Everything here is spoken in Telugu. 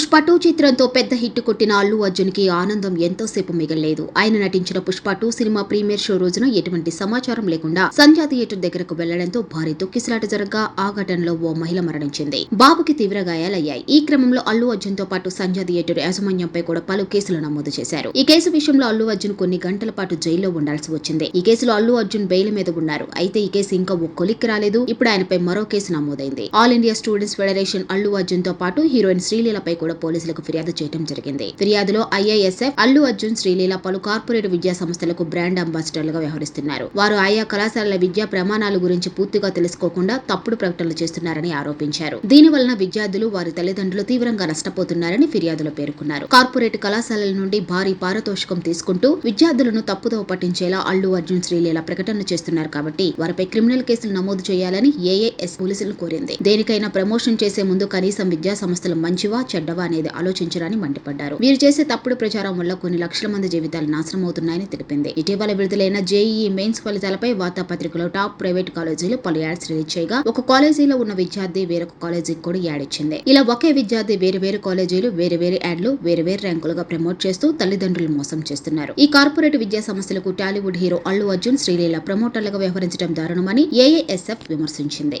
పుష్ప టూ చిత్రంతో పెద్ద హిట్ కొట్టిన అల్లు అర్జున్కి ఆనందం ఎంతోసేపు మిగలలేదు. ఆయన నటించిన పుష్ప టూ సినిమా ప్రీమియర్ షో రోజున ఎటువంటి సమాచారం లేకుండా సంధ్యా థియేటర్ దగ్గరకు వెళ్ళడంతో భారీ తొక్కిసలాట జరగగా ఆ ఘటనలో ఓ మహిళ మరణించింది. బాబుకి తీవ్ర గాయాలయ్యాయి. ఈ క్రమంలో అల్లు అర్జున్తో పాటు సంధ్యా థియేటర్ యాజమాన్యంపై కూడా పలు కేసులు నమోదు చేశారు. ఈ కేసు విషయంలో అల్లు అర్జున్ కొన్ని గంటల పాటు జైల్లో ఉండాల్సి వచ్చింది. ఈ కేసులో అల్లు అర్జున్ బెయిల్ మీద ఉన్నారు. అయితే ఈ కేసు ఇంకా ఓ కొలిక్కి రాలేదు. ఇప్పుడు ఆయనపై మరో కేసు నమోదైంది. All India students federation Allu అర్జున్తో పాటు హీరోయిన్ శ్రీలీలపై కూడా పోలీసులకు ఫిర్యాదు చేయడం జరిగింది. ఫిర్యాదులో ఐఏఎస్ఎఫ్ అల్లు అర్జున్ శ్రీలీల పలు కార్పొరేట్ విద్యా సంస్థలకు బ్రాండ్ అంబాసిడర్లుగా వ్యవహరిస్తున్నారు. వారు ఆయా కళాశాలల విద్యా ప్రమాణాల గురించి పూర్తిగా తెలుసుకోకుండా తప్పుడు ప్రకటనలు చేస్తున్నారని ఆరోపించారు. దీని వలన విద్యార్థులు వారి తల్లిదండ్రులు తీవ్రంగా నష్టపోతున్నారని ఫిర్యాదులో పేర్కొన్నారు. కార్పొరేట్ కళాశాలల నుండి భారీ పారితోషికం తీసుకుంటూ విద్యార్థులను తప్పుదోవ పట్టించేలా అల్లు అర్జున్ శ్రీలీల ప్రకటనలు చేస్తున్నారు కాబట్టి వారిపై క్రిమినల్ కేసులు నమోదు చేయాలని ఏఏఎస్ పోలీసులను కోరింది. దేనికైనా ప్రమోషన్ చేసే ముందు కనీసం విద్యా సంస్థలు మంచివా చెడ్డవా అనేది ఆలోచించరని మండిపడ్డారు. వీరు చేసే తప్పుడు ప్రచారం వల్ల కొన్ని లక్షల మంది జీవితాలు నాశనం అవుతున్నాయని తెలిపింది. ఇటీవల విడుదలైన జేఈఈ మెయిన్స్ ఫలితాలపై వార్తాపత్రికలో టాప్ ప్రైవేట్ కాలేజీలు పలు యాడ్స్ రిలీజ్ చేయగా ఒక కాలేజీలో ఉన్న విద్యార్థి వేరొక కాలేజీకి కూడా యాడ్ ఇచ్చింది. ఇలా ఒకే విద్యార్థి వేరు వేరు కాలేజీలు వేరు వేరు యాడ్లు వేరు వేరు ర్యాంకులుగా ప్రమోట్ చేస్తూ తల్లిదండ్రులు మోసం చేస్తున్నారు. ఈ కార్పొరేట్ విద్యా సంస్థలకు టాలీవుడ్ హీరో అల్లు అర్జున్ శ్రీలీల ప్రమోటర్లుగా వ్యవహరించడం దారుణమని ఏఏఎస్ఎఫ్ విమర్శించింది.